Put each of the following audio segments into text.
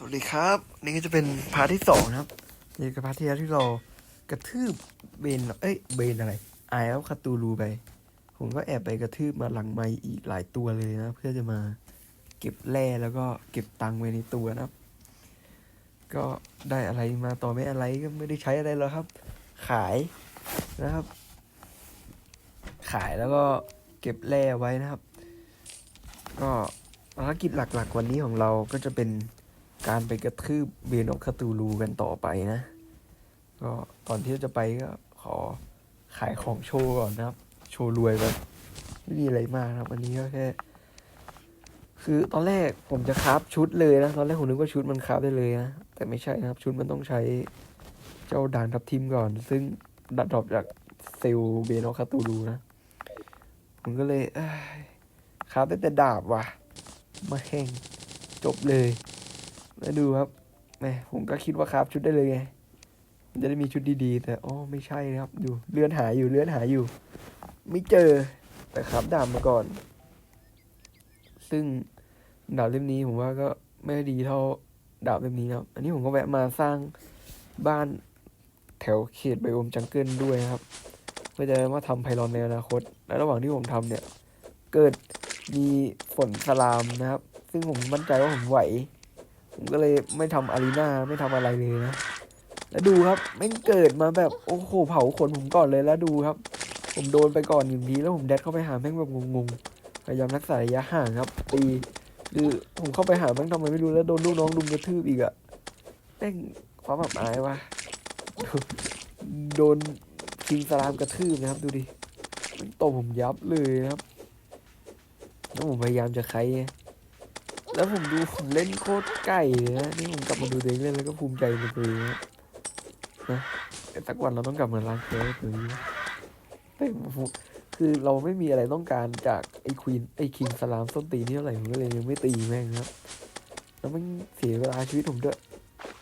สวัสดีครับ นี่ก็จะเป็นพาร์ทที่สองนะครับนี่คือพาร์ทที่แล้วที่เรากระทืบเบนเอ้ยเบนอะไรไอแล้วคาตูรูไป ผมก็แอบไปกระทืบมาหลังไมอีกหลายตัวเลยนะ เพื่อจะมาเก็บแร่แล้วก็เก็บตังค์ไว้ในตัวนะครับ ก็ได้อะไรมาต่อไม่อะไรก็ไม่ได้ใช้อะไรแล้วครับ ขายนะครับ ขายแล้วก็เก็บแร่ไว้นะครับ ก็ภารกิจหลักๆวันนี้ของเราก็จะเป็น การไปกระทืบเบนอกคาตูลูกันต่อไปนะ ก็ก่อนที่จะไปก็ขอขายของโชว์ก่อนนะครับ โชว์รวยไปไม่มีอะไรมากครับอันนี้ก็แค่ คือตอนแรกผมจะคราฟชุดเลยนะ ตอนแรกผมนึกว่าชุดมันคราฟได้เลยนะ แต่ไม่ใช่นะครับ ชุดมันต้องใช้เจ้าด่านทับทิมก่อน ซึ่งดัดดรอปจากเซลเบนอคาตูลูนะ ผมก็เลยเอ้ยคราฟได้แต่ดาบว่ะ มาแห้งจบเลย แล้วดูครับแหมผมก็คิดว่าคราฟชุดได้เลยไงมันจะได้มีชุดดีๆ แต่อ๋อไม่ใช่นะครับ ดูเลื่อนหาอยู่เลื่อนหาอยู่ ไม่เจอแต่ครับดาบมาก่อน ซึ่งดาบเล่มนี้ผมว่าก็ไม่ดีเท่าดาบเล่มนี้ครับ อันนี้ผมก็แวะมาสร้างบ้านแถวเขตไบโอมจังเกิลด้วยครับ เพื่อจะมาทำไพลอนในอนาคต และระหว่างที่ผมทำเนี่ย เกิดมีฝนสลามนะครับ ซึ่งผมมั่นใจว่าผมไหว ผมก็เลยไม่ทำอารีนาไม่ทำอะไรเลยนะ แล้วดูครับแม่งเกิดมาแบบโอ้โหเผาขนผมก่อนเลยแล้วดูครับ ผมโดนไปก่อนหนึ่งทีแล้วผมแดดเข้าไปหาแม่งแบบงงๆพยายามรักษาระยะห่างครับตีคือผมเข้าไปหาแม่งทำไมไม่รู้แล้วโดนลูกน้องดุมกระทืบอีกอะแม่งความอับอายว่ะโดนคิงสลามกระทืบนะครับดูดิมันตบผมยับเลยนะครับแล้วผมพยายามจะไขไง แล้วผมดูผมเล่นโคตรไก่เลยนะนี่ผมกลับมาดูตัวเองเล่นแล้วก็ภูมิใจในตัวเองนะแต่สักวันเราต้องกลับมาล้างแค้นตัวเองแต่ผมคือเราไม่มีอะไรต้องการจากไอ้ควีนไอ้คิงสลามส้นตีนี่เท่าไหร่ผมก็เลยยังไม่ตีแม่งครับแล้วมันเสียเวลาชีวิตผมด้วย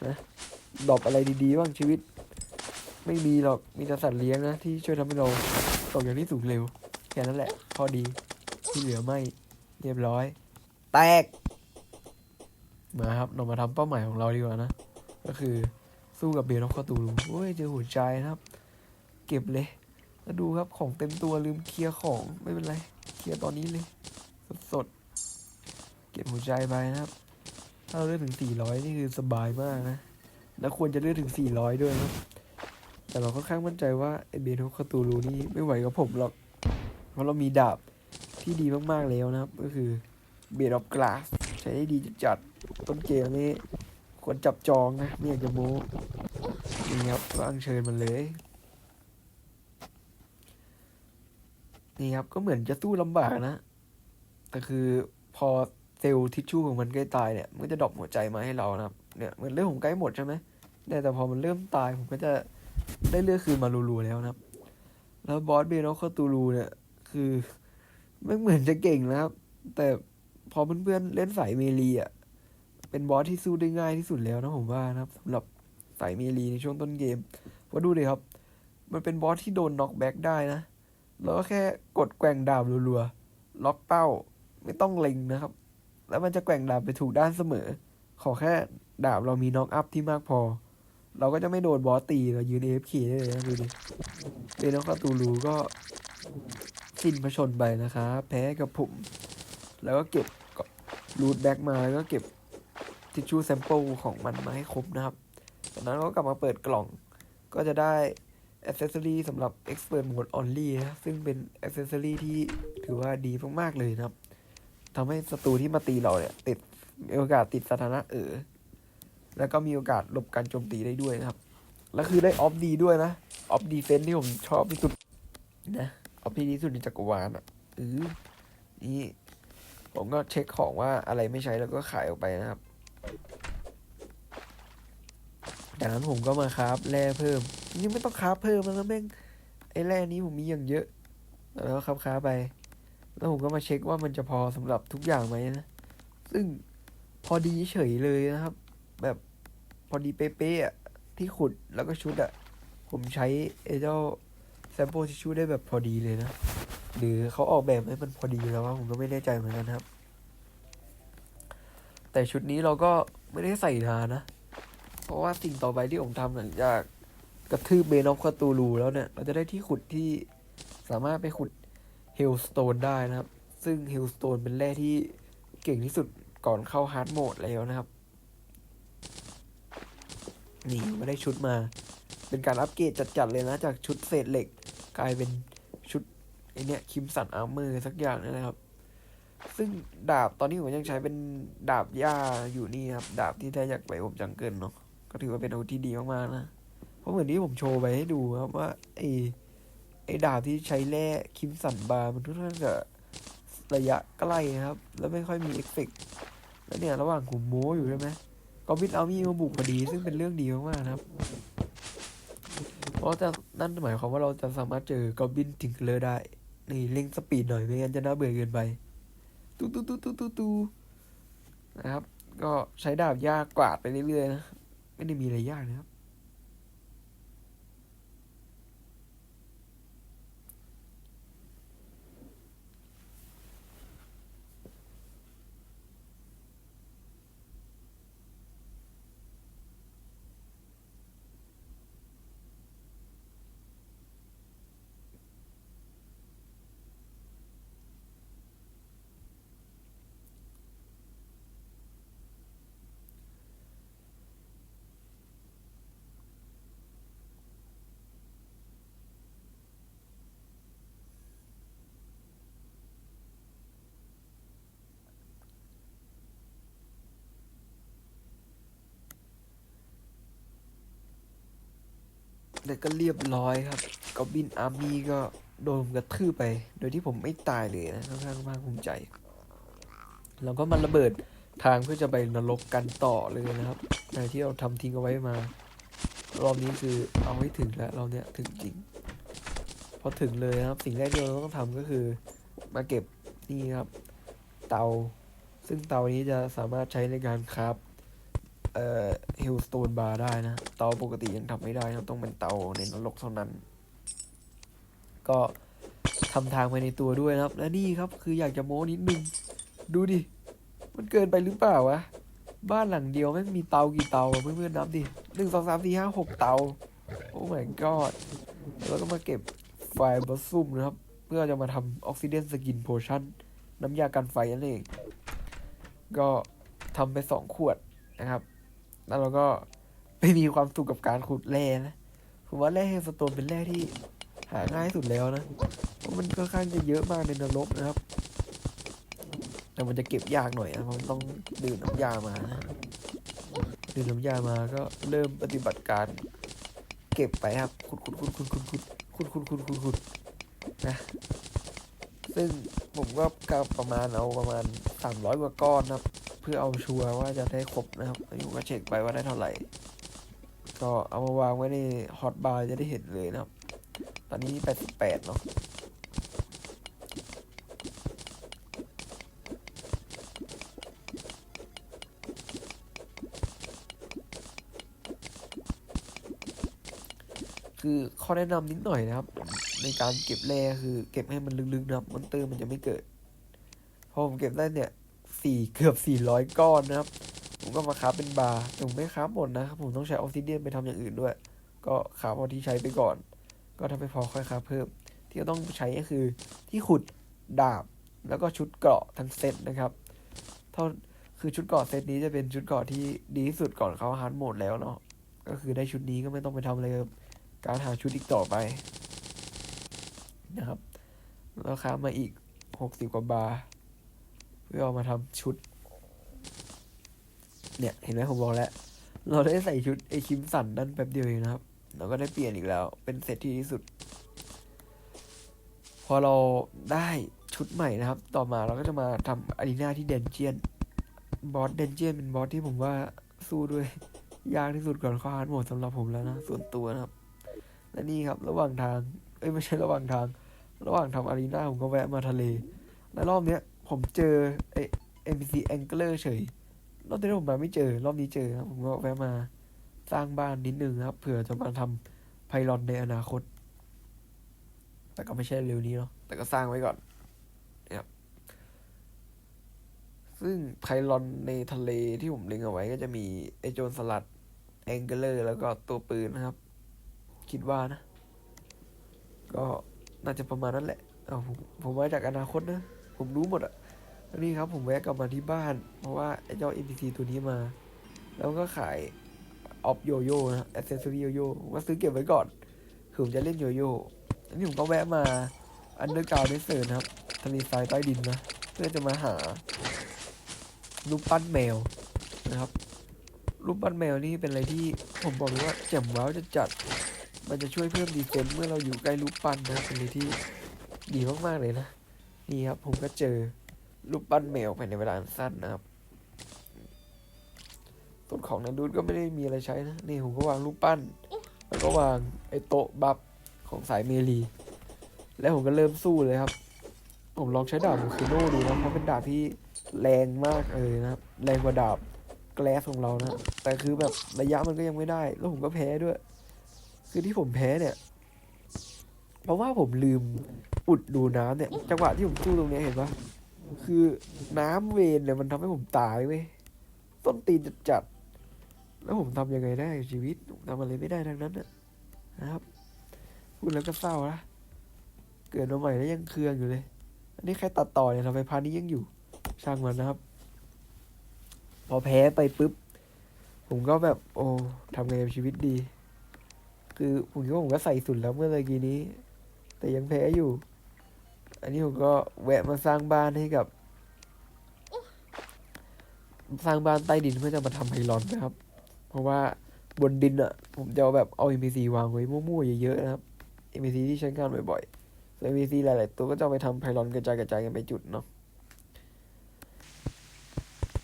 นะดอปอะไรดีๆบ้างชีวิต ไม่มีหรอกมีแต่สัตว์เลี้ยงนะที่ช่วยทำให้เราตกอย่างที่สูงเร็วแค่นั้นแหละ พอดีที่เหลือไม่เรียบร้อย แตก มาครับเรามาทำเป้าหมายของเราดีกว่านะ ก็คือสู้กับเบลนอกคาตูลูโอ้ยเจอหัวใจนะครับ เก็บเลย แล้วดูครับของเต็มตัวลืมเคลียร์ของไม่เป็นไร เคลียร์ตอนนี้เลย สดสดเก็บหัวใจไปนะครับ ถ้าเราเลือกถึง 400 นี่คือสบายมากนะ แล้วควรจะเลือกถึง 400 ด้วยนะแต่เราค่อนข้างมั่นใจว่าไอเบนคาตูลูนี่ไม่ไหวกับผมหรอก เพราะเรามีดาบที่ดีมากๆแล้วนะครับ ก็คือเบดออฟกลาสใช้ได้ดีจัด ต้นเกมนี้ควรจับจองนะไม่อยากจะโม้นี่ครับก็อัญเชิญมันเลย นี่ครับก็เหมือนจะสู้ลำบากนะ แต่คือพอเซลล์ทิชชู่ของมันใกล้ตายเนี่ยมันก็จะดรอปหัวใจมาให้เรานะครับเนี่ยเหมือนเรื่องของใกล้หมดใช่ไหมเนี่ยแต่พอมันเริ่มตายผมก็จะได้เลือกคืนมารัวๆแล้วนะครับ แล้วบอสเบนอคตูรูเนี่ยคือไม่เหมือนจะเก่งนะครับ แต่พอเพื่อนๆเล่นสายเมลีอะ เป็นบอสที่สู้ได้ง่ายที่สุดแล้วนะผมว่านะครับสำหรับสายเมลีในช่วงต้นเกมเพราดูเลยครับ มันเป็นบอสที่โดนน็อกแบ็กได้นะ แล้วก็แค่กดแกว่งดาบรัวๆล็อกเป้าไม่ต้องเล็งนะครับ แล้วมันจะแกว่งดาบไปถูกด้านเสมอ ขอแค่ดาบเรามีน็อกอัพที่มากพอ เราก็จะไม่โดนบอสตีเรายืน AFK ได้เลยนะดูดิเบนอคาตูรูก็สิ้นพระชนไปนะครับแพ้กับผม แล้วก็เก็บรูทแบ็กมาแล้วก็เก็บ ทิชชู่แซมเปิลของมันมาให้ครบนะครับ จากนั้นก็กลับมาเปิดกล่อง ก็จะได้อ c เซสซอรีสำหรับ Expert Mode Only นะ ซึ่งเป็นอ c เซสซอรีที่ถือว่าดีมาก ๆ เลยนะครับทำให้ศัตรูที่มาตีเราเนี่ย ติดมีโอกาสติดสถานะเออ แล้วก็มีโอกาสหลบการโจมตีได้ด้วยนะครับ แล้วคือได้ออฟดีด้วยนะ ออฟดีเฟนที่ผมชอบที่สุดนะออฟที่ดีที่สุดในจักรวาลอะเออนี่ ผมก็เช็คของว่าอะไรไม่ใช้แล้วก็ขายออกไปนะครับ จากนั้นผมก็มาคราฟแร่เพิ่ม นี่ไม่ต้องคราฟเพิ่มแล้วแม่งไอ้แร่นี้ผมมีอย่างเยอะ แล้วคราฟคราฟไป แล้วผมก็มาเช็คว่ามันจะพอสำหรับทุกอย่างไหมนะ ซึ่งพอดีเฉยเลยนะครับ แบบพอดีเป๊ะๆอะที่ขุดแล้วก็ชุดอะผมใช้ไอ้เจ้าแซมเปิลทิชชู่ได้แบบพอดีเลยนะ หรือเขาออกแบบให้มันพอดีแล้วว่าผมก็ไม่แน่ใจเหมือนกันครับ แต่ชุดนี้เราก็ไม่ได้ใส่นานนะ เพราะว่าสิ่งต่อไปที่ผมทำหลังจากกระทืบเบนอฟคาตูลูแล้วเนี่ย เราจะได้ที่ขุดที่สามารถไปขุดเฮลสโตนได้นะครับ ซึ่งเฮลสโตนเป็นแร่ที่เก่งที่สุดก่อนเข้าฮาร์ดโหมดแล้วนะครับ นี่ไม่ได้ชุดมา เป็นการอัปเกรดจัดๆเลยนะ จากชุดเศษเหล็ก กลายเป็นชุดไอเนี้ยคิมสันอาร์เมอร์สักอย่างนะครับ ซึ่งดาบตอนนี้ผมยังใช้เป็นดาบหญ้าอยู่นี่ครับ ดาบที่ได้จากใบอบจังเกิลเนาะก็ถือว่าเป็นอาวุธที่ดีมากๆนะ เพราะเหมือนที่ผมโชว์ไปให้ดูครับว่าไอไอดาบที่ใช้แร่คิมสันบาร์มันค่อนข้างจะระยะใกล้ครับ แล้วไม่ค่อยมีเอฟเฟกต์แล้วเนี่ยระหว่างขุมโม้อยู่ใช่ไหมก็บินเอามีมาบุกพอดีซึ่งเป็นเรื่องดีมากๆนะครับเพราะจะนั่นหมายความว่าเราจะสามารถเจอกอบบินทิงเลอร์ได้ นี่เร่งสปีดหน่อยไม่งั้นจะน่าเบื่อเกินไป ตูตูตูตูตูตูนะครับ ก็ใช้ดาบยากกวาดไปเรื่อยๆนะ ไม่ได้มีอะไรยากนะครับ แล้วก็เรียบร้อยครับกอบบินอาร์มี่ก็โดนกระทืบไป โดยที่ผมไม่ตายเลยนะค่อนข้างภาคภูมิใจเราก็มันระเบิดทางเพื่อจะไปนรกกันต่อเลยนะครับในที่เราทำทิ้งเอาไว้มา รอบนี้คือเอาให้ถึงแล้วเราเนี้ยถึงจริง พอถึงเลยนะครับ สิ่งแรกที่เราต้องทำก็คือ มาเก็บนี่ครับ เตา ซึ่งเตานี้จะสามารถใช้ในการคราฟ เอ่อฮิลสโตนบาร์ได้นะ เตาปกติยังทำไม่ได้ครับต้องเป็นเตาในนรกเท่านั้น ก็ทำทางไปในตัวด้วยนะครับ และนี่ครับคืออยากจะโม้นิดนึง ดูดิ มันเกินไปหรือเปล่าวะ บ้านหลังเดียวแม่งมีเตากี่เตาเพื่อนๆนับดิหนึ่งสองสามสี่ห้าหกเตา โอ้ my god แล้วก็มาเก็บไฟบอสซุ่มนะครับ เพื่อจะมาทำออกซิเดนสกินโพชั่นน้ำยากันไฟนั่นเอง ก็ทำไปสองขวดนะครับ แล้วเราก็ไม่มีความสุขกับการขุดแร่นะผมว่าแร่เฮสโตนเป็นแร่ที่หาง่ายสุดแล้วนะเพราะมันค่อนข้างจะเยอะมากในนรกนะครับ แต่มันจะเก็บยากหน่อยนะเพราะมันต้องดื่มน้ำยามานะดื่มน้ำยามาก็เริ่มปฏิบัติการ เก็บไปครับขุดขุดขุดขุดขุดขุดขุดขุดขุดขุดขุดนะ ซึ่งผมก็กะประมาณเอาประมาณสามร้อยกว่าก้อนนะครับ พื่อเอาชัวร์ว่าจะได้ครบนะครับอายุก็เช็คไปว่าได้เท่าไหร่ ก็เอามาวางไว้ในฮอตบาร์จะได้เห็นเลยนะครับ ตอนนี้ 88 เนาะคือข้อแนะนำนิดหน่อยนะครับ ในการเก็บแร่คือเก็บให้มันลึกๆนะครับมอนเตอร์มันจะไม่เกิดพอผมเก็บได้เนี่ย สี่เกือบสี่ร้อยก้อนนะครับ ผมก็มาคราเป็นบาร์แต่ผมไม่คราหมดนะครับ ผมต้องใช้ออกซิเดียนไปทำอย่างอื่นด้วย ก็คราฟเอที่ใช้ไปก่อน ก็ถ้าไม่พอค่อยคราเพิ่ม ที่เราต้องใช้ก็คือที่ขุดดาบแล้วก็ชุดเกราะทั้งเซตนะครับ เท่าคือชุดเกราะเซตนี้จะเป็นชุดเกราะที่ดีที่สุดก่อนเขาฮาร์ดโหมดแล้วเนาะ ก็คือได้ชุดนี้ก็ไม่ต้องไปทำอะไรกับการหาชุดอีกต่อไปนะครับ แล้วครามาอีกหกสิบกว่าบาร์ เพื่อเอามาทำชุด เนี่ย เห็นไหมผมบอกแล้ว เราได้ใส่ชุดไอคิมสันนั่นแป๊บเดียวเองนะครับ เราก็ได้เปลี่ยนอีกแล้ว เป็นเซตที่ที่สุด พอเราได้ชุดใหม่นะครับ ต่อมาเราก็จะมาทำอารีนาที่เดนเจียน บอสเดนเจียนเป็นบอสที่ผมว่าสู้ด้วย ยากที่สุดก่อนข้าฮาร์ดโหมดสำหรับผมแล้วนะ ส่วนตัวนะครับ และนี่ครับ ระหว่างทาง เอ้ยไม่ใช่ระหว่างทาง ระหว่างทำอารีนาผมก็แวะมาทะเล และรอบเนี้ย ผมเจอไอ NPC Angler เฉย รอบที่แล้วผมมาไม่เจอ รอบนี้เจอครับ ผมก็แวะมาสร้างบ้านนิดนึงครับ เผื่อจะมาทำไพลอนในอนาคต แต่ก็ไม่ใช่เร็วนี้เนาะ แต่ก็สร้างไว้ก่อนนะครับซึ่งไพลอนในทะเลที่ผมเล็งเอาไว้ก็จะมีไอโจรสลัดแองเกเลอร์แล้วก็ตัวปืนนะครับ คิดว่านะ ก็น่าจะประมาณนั้นแหละ เอาผมผมมาจากอนาคตนะ ผมรู้หมดอะนี่ครับผมแวะกลับมาที่บ้าน เพราะว่าไอ้เจ้า NPC ตัวนี้มา แล้วก็ขายออฟโยโย่นะอ c เซสซอรี่โยโย่ผมก็ซื้อเก็บไว้ก่อนคือผมจะเล่นโยโย่อันนี้ผมก็แวะมาอันเดอร์กราวด์เดสเซอร์นะครับทะเลทรายใต้ดินนะ เพื่อจะมาหารูปปั้นแมวนะครับรูปปั้นแมวนี่เป็นอะไรที่ผมบอกเลยว่าแจ่มว้าวจะจัด มันจะช่วยเพิ่มดีเฟนซ์เมื่อเราอยู่ใกล้รูปปั้นนะเป็นอะไรที่ดีมากๆเลยนะ นี่ครับผมก็เจอรูปปั้นแมวภายในเวลาอันสั้นนะครับส่วนของนันดูดก็ไม่ได้มีอะไรใช้นะ นี่ผมก็วางรูปปั้น แล้วก็วางไอ้โต๊ะบัฟของสายเมลี แล้วผมก็เริ่มสู้เลยครับ ผมลองใช้ดาบของคือโน่ดูนะเพราะเป็นดาบที่แรงมากเลยนะครับ แรงกว่าดาบแกลสของเรานะ แต่คือแบบระยะมันก็ยังไม่ได้ แล้วผมก็แพ้ด้วย คือที่ผมแพ้เนี่ย เพราะว่าผมลืม อุดดูน้ำเนี่ย จังหวะที่ผมสู้ตรงเนี้ยเห็นปะคือน้ำเวนเนี่ยมันทำให้ผมตายเว้ยต้นตีนจัดๆแล้วผมทำยังไงได้ชีวิตผมทำอะไรไม่ได้ทั้งนั้นนะครับพูดแล้วก็เศร้านะเกิดมาใหม่แล้วยังเคืองอยู่เลย อันนี้ใครตัดต่อเนี่ยทำไมพานี้ยังอยู่ช่างมันนะครับ พอแพ้ไปปุ๊บ ผมก็แบบ โอ้ทำไงกับชีวิตดี คือผมคิดว่าผมก็ใส่สุดแล้วเมื่อตะกี้นี้ แต่ยังแพ้อยู่ อันนี้ผมก็แวะมาสร้างบ้านให้กับ สร้างบ้านใต้ดินเพื่อจะมาทำไพลอนนะครับ เพราะว่าบนดินอะ ผมจะเอาแบบเอา NPC วางไว้มั่วๆเยอะๆนะครับ NPC ที่ใช้งานบ่อยๆส่วน NPC หลายๆตัวก็จะไปทำไพลอนกระจายกระจายกันไปจุดเนาะ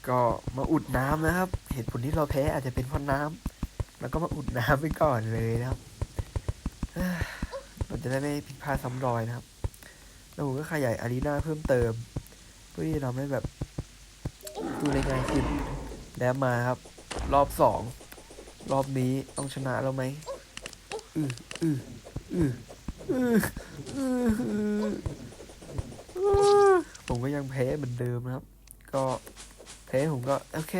ก็มาอุดน้ำนะครับ เหตุผลที่เราแพ้อาจจะเป็นเพราะน้ำแล้วก็มาอุดน้ำไปก่อนเลยนะครับเอ้อเราจะได้ไม่ผิดพลาดซ้ำรอยนะครับ แล้วผมก็ขยายอารีนาเพิ่มเติม เพื่อที่จะทำให้แบบดูได้ง่ายขึ้นแล้วมาครับ รอบสองรอบนี้ต้องชนะแล้วไหมอืออืออืออืออืออผมก็ยังแพ้เหมือนเดิมนะครับ ก็แพ้ผมก็โอเค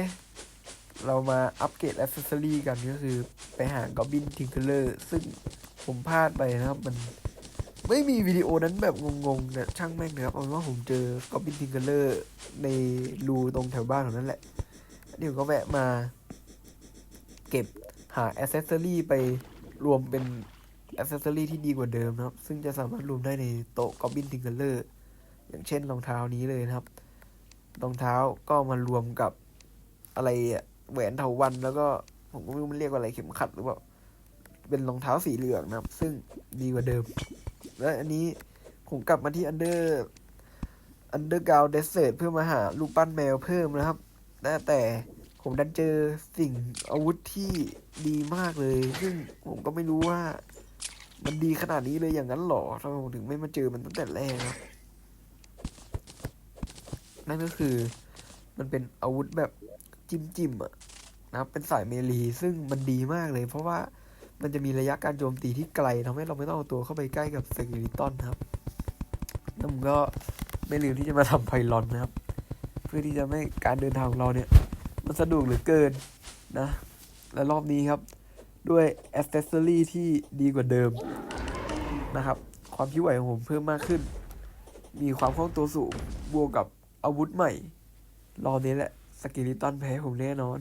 เรามาอัปเกรดแอ c เซสซอรี่กันก็คือ ไปหากอบบินทิงเกอร์เลอร์ซึ่งผมพลาดไปนะครับมัน ไม่มีวิดีโอนั้นแบบงงๆเนี่ยช่างแม่งนะครับเอาเป็นว่าผมเจอกอบบินทิงเกอร์เลอร์ในรูตรงแถวบ้านของนั้นแหละอันนี่ผมก็แวะมา เก็บหา a อ c เซสซอรี่ไปรวมเป็น a อ c เซสซอรี่ที่ดีกว่าเดิมนะครับ ซึ่งจะสามารถรวมได้ในโต๊ะกอบบินทิงเกอร์เลอร์อย่างเช่นรองเท้านี้เลยนะครับรองเท้าก็มารวมกับอะไรอะแหวนเถาวันแล้วก็ผมก็ไม่รู้มันเรียกว่าอะไรเข็มขัดหรือเปล่า เป็นรองเท้าสีเหลืองนะครับ ซึ่งดีกว่าเดิม และอันนี้ผมกลับมาที่อันเดอร์อันเดอร์กาวเดสเซเพื่อมาหาลูกปั้นแมวเพิ่มนะครับแต่แต่ผมดันเจอสิ่งอาวุธที่ดีมากเลย ซึ่งผมก็ไม่รู้ว่า มันดีขนาดนี้เลยอย่างนั้นหรอทำไมผมถึงไม่มาเจอมันตั้งแต่แรกครับ นั่นก็คือมันเป็นอาวุธแบบจิ้มจิมอะนะครับเป็นสายเมลีซึ่งมันดีมากเลย เพราะว่า มันจะมีระยะการโจมตีที่ไกลทำให้เราไม่ต้องเอาตัวเข้าไปใกล้กับสกิลิตันครับแล้วผมก็ไม่ลืมที่จะมาทำไพลอนนะครับ เพื่อที่จะไม่การเดินทางของเราเนี่ย มันสะดวกเหลือเกินนะ และรอบนี้ครับ ด้วยอ c เซสซอรี่ที่ดีกว่าเดิมนะครับ ความคิดไหวของผมเพิ่มมากขึ้น มีความคล่องตัวสูงบวกกับอาวุธใหม่ รอบนี้แหละสกิลิตันแพ้ผมแน่นอน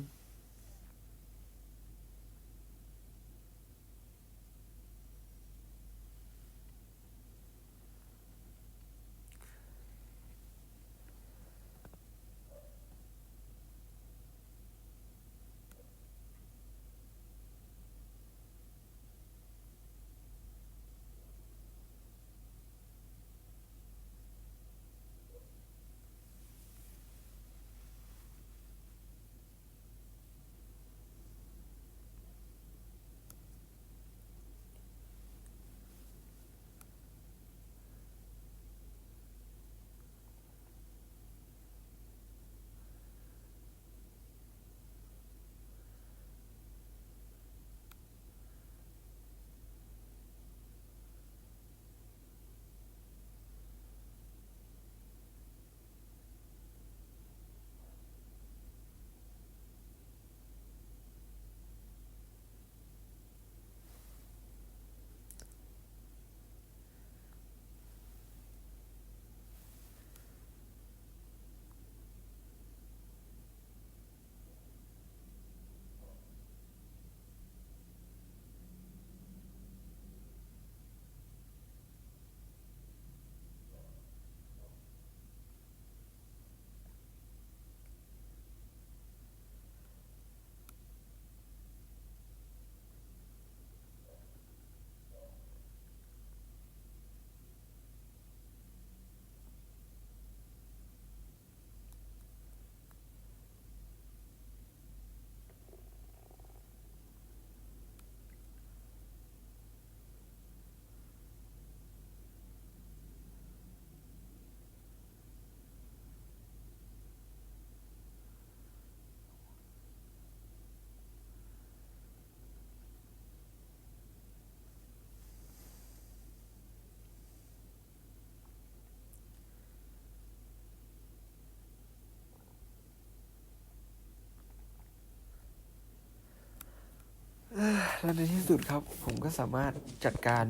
และในที่สุดครับ ผมก็สามารถจัดการ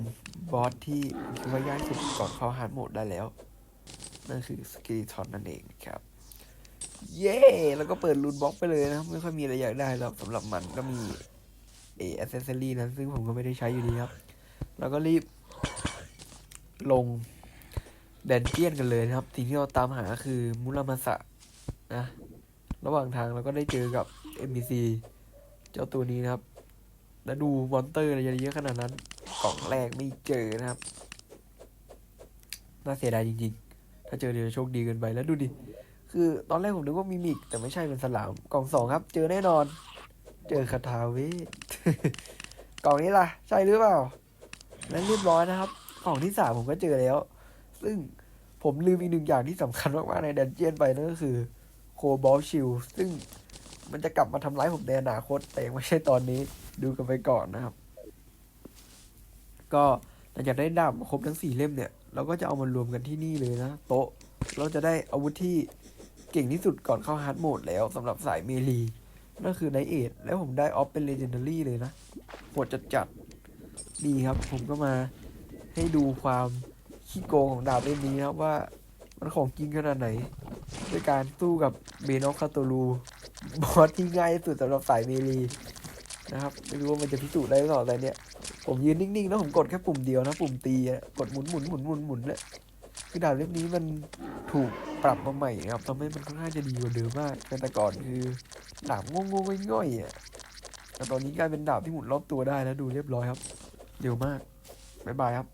บอสที่ผมคิดว่ายากสุดก่อนเข้าฮาร์ดโหมดได้แล้ว นั่นคือสกิลิทอนนั่นเองครับ เย้แล้วก็เปิดรูนบ็อกไปเลยนะ ไม่ค่อยมีอะไรอยากได้หรอกสำหรับมันก็มีเออ c เซสซอรี่นั้นซึ่งผมก็ไม่ได้ใช้อยู่ดีครับ แล้วก็รีบลงแดนเจียนกันเลยนะครับ สิ่งที่เราตามหาคือมุรามาสะนะ ระหว่างทางเราก็ได้เจอกับ NPC เจ้าตัวนี้นะครับ แล้วดูมอนเตอร์อะไรเยอะขนาดนั้น กล่องแรกไม่เจอนะครับ น่าเสียดายจริงๆ ถ้าเจอเดี๋ยวโชคดีเกินไปแล้วดูดิ คือตอนแรกผมนึกว่ามิมิก แต่ไม่ใช่เป็นสลาม กล่องสองครับ เจอแน่นอน เจอคาทาเวทกล่องนี้ล่ะ ใช่หรือเปล่า และเรียบร้อยนะครับ กล่องที่สามผมก็เจอแล้ว ซึ่งผมลืมอีกหนึ่งอย่างที่สำคัญมากๆในดันเจียนไปนั่นก็คือโคบอลชิลซึ่ง มันจะกลับมาทำร้ายผมในอนาคต แต่ยังไม่ใช่ตอนนี้ ดูกันไปก่อนนะครับ ก็หลังจากได้ดาบมครบทั้งสี่เล่มเนี่ย เราก็จะเอามารวมกันที่นี่เลยนะ โต๊ะ เราจะได้อาวุธที่เก่งที่สุดก่อนเข้าฮาร์ดโหมดแล้วสำหรับสายเมลีนั่นคือไนเอทแล้วผมได้ออฟเป็นเลเจนดารี่เลยนะโหดจัดจัดๆนี่ครับ ผมก็มาให้ดูความขี้โกงของดาบเล่มนี้นะครับว่ามันของจริงขนาดไหน ด้วยการสู้กับเบนอฟคาโตลู บอสที่ง่ายสุดสำหรับสายเมลีนะครับไม่รู้ว่ามันจะพิสูจน์ได้หรือเปล่าแต่เนี่ย ผมยืนนิ่งๆแล้วผมกดแค่ปุ่มเดียวนะปุ่มตีกดหมุนหมุนหมุนหมุนหมุนเนี่ยคือดาบเล่มนี้มันถูกปรับมาใหม่ครับทำให้มันค่อนข้างจะดีกว่าเดิมมากแต่แต่ก่อนคือดาบงงๆง่อยๆอะแต่ตอนนี้กลายเป็นดาบที่หมุนรอบตัวได้แล้วดูเรียบร้อยครับเร็วมากบ๊ายบายครับ